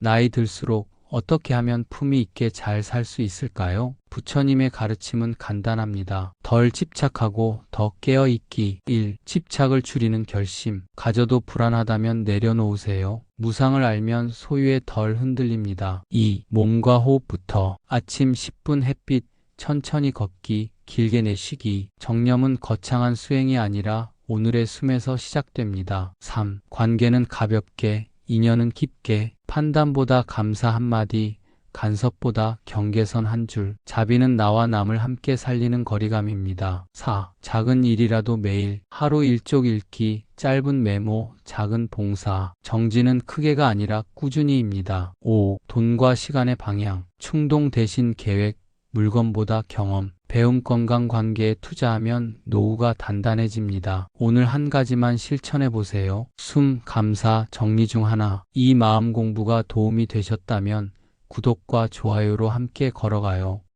나이 들수록 어떻게 하면 품위 있게 잘 살 수 있을까요? 부처님의 가르침은 간단합니다. 덜 집착하고 더 깨어있기. 1. 집착을 줄이는 결심. 가져도 불안하다면 내려놓으세요. 무상을 알면 소유에 덜 흔들립니다. 2. 몸과 호흡부터. 아침 10분 햇빛, 천천히 걷기, 길게 내쉬기. 정념은 거창한 수행이 아니라 오늘의 숨에서 시작됩니다. 3. 관계는 가볍게, 인연은 깊게, 판단보다 감사 한마디, 간섭보다 경계선 한 줄, 자비는 나와 남을 함께 살리는 거리감입니다. 4. 작은 일이라도 매일, 하루 일쪽 읽기, 짧은 메모, 작은 봉사, 정지는 크게가 아니라 꾸준히입니다. 5. 돈과 시간의 방향, 충동 대신 계획, 물건보다 경험, 배움 건강 관계에 투자하면 노후가 단단해집니다. 오늘 한 가지만 실천해 보세요. 숨, 감사, 정리 중 하나. 이 마음 공부가 도움이 되셨다면 구독과 좋아요로 함께 걸어가요.